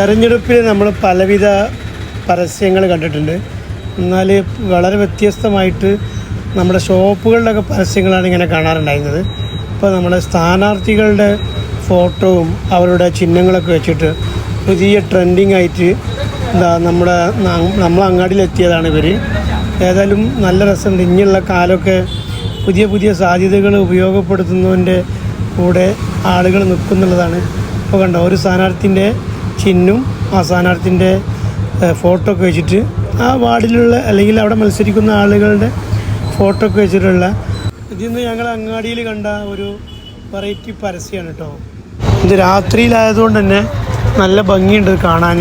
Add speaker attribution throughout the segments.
Speaker 1: തെരഞ്ഞെടുപ്പിൽ നമ്മൾ പലവിധ പരസ്യങ്ങൾ കണ്ടിട്ടുണ്ട്. എന്നാൽ വളരെ വ്യത്യസ്തമായിട്ട് നമ്മുടെ ഷോപ്പുകളിലൊക്കെ പരസ്യങ്ങളാണ് ഇങ്ങനെ കാണാറുണ്ടായിരുന്നത്. ഇപ്പോൾ നമ്മുടെ സ്ഥാനാർത്ഥികളുടെ ഫോട്ടോവും അവരുടെ ചിഹ്നങ്ങളൊക്കെ വെച്ചിട്ട് പുതിയ ട്രെൻഡിങ് ആയിട്ട് എന്താ നമ്മുടെ നമ്മളെ അങ്ങാടിയിലെത്തിയതാണ് ഇവർ ഏതായാലും നല്ല രസമുണ്ട്. ഇനിയുള്ള കാലമൊക്കെ പുതിയ പുതിയ സാധ്യതകൾ ഉപയോഗപ്പെടുത്തുന്നതിന്റെ കൂടെ ആളുകൾ നിൽക്കുന്നുള്ളതാണ്. ഇപ്പോൾ കണ്ടോ ഒരു സ്ഥാനാർത്ഥിന്റെ ചിഹ്നും ആ സ്ഥാനാർത്ഥിന്റെ ഫോട്ടോ ഒക്കെ വെച്ചിട്ട് ആ വാർഡിലുള്ള അല്ലെങ്കിൽ അവിടെ മത്സരിക്കുന്ന ആളുകളുടെ ഫോട്ടോ ഒക്കെ വെച്ചിട്ടുള്ള ഇതിന്ന് ഞങ്ങൾ അങ്ങാടിയിൽ കണ്ട ഒരു വെറൈറ്റി പരസ്യമാണ് കേട്ടോ ഇത് രാത്രിയിലായതുകൊണ്ട് തന്നെ നല്ല ഭംഗിയുണ്ട് കാണാൻ.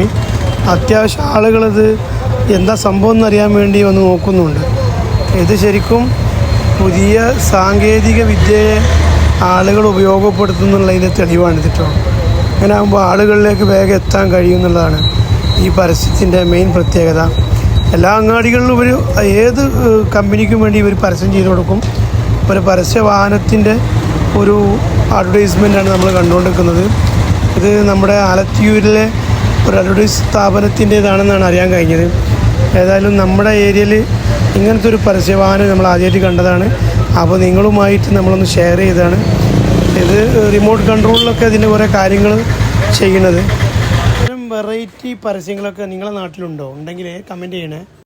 Speaker 1: അത്യാവശ്യം ആളുകളത് എന്താ സംഭവം എന്നറിയാൻ വേണ്ടി വന്ന് നോക്കുന്നുണ്ട്. ഇത് ശരിക്കും പുതിയ സാങ്കേതിക വിദ്യയെ ആളുകൾ ഉപയോഗപ്പെടുത്തുന്നുള്ളതിന്റെ തെളിവാണ് കേട്ടോ അങ്ങനെ ആകുമ്പോൾ ആളുകളിലേക്ക് വേഗം എത്താൻ കഴിയുമെന്നുള്ളതാണ് ഈ പരസ്യത്തിന്റെ മെയിൻ പ്രത്യേകത. എല്ലാ അങ്ങാടികളിലും ഇവർ ഏത് കമ്പനിക്കും വേണ്ടി ഇവർ പരസ്യം ചെയ്ത് കൊടുക്കും. ഒരു പരസ്യ വാഹനത്തിന്റെ ഒരു അഡ്വർടൈസ്മെന്റാണ് നമ്മൾ കണ്ടുകൊണ്ടിരിക്കുന്നത്. ഇത് നമ്മുടെ ആലത്തിയൂരിലെ ഒരു അഡ്വർടൈസ് സ്ഥാപനത്തിന്റേതാണെന്നാണ് അറിയാൻ കഴിഞ്ഞത്. ഏതായാലും നമ്മുടെ ഏരിയയിൽ ഇങ്ങനത്തെ ഒരു പരസ്യവാഹനം നമ്മൾ ആദ്യമായിട്ട് കണ്ടതാണ്. അപ്പോൾ നിങ്ങളുമായിട്ട് നമ്മളൊന്ന് ഷെയർ ചെയ്തതാണ്. ഇത് റിമോട്ട് കൺട്രോളിലൊക്കെ ഇതിന്റെ കുറേ കാര്യങ്ങൾ ചെയ്യുന്നത്. വെറൈറ്റി പരസ്യങ്ങളൊക്കെ നിങ്ങളുടെ നാട്ടിലുണ്ടോ? ഉണ്ടെങ്കിൽ കമന്റ് ചെയ്യണേ.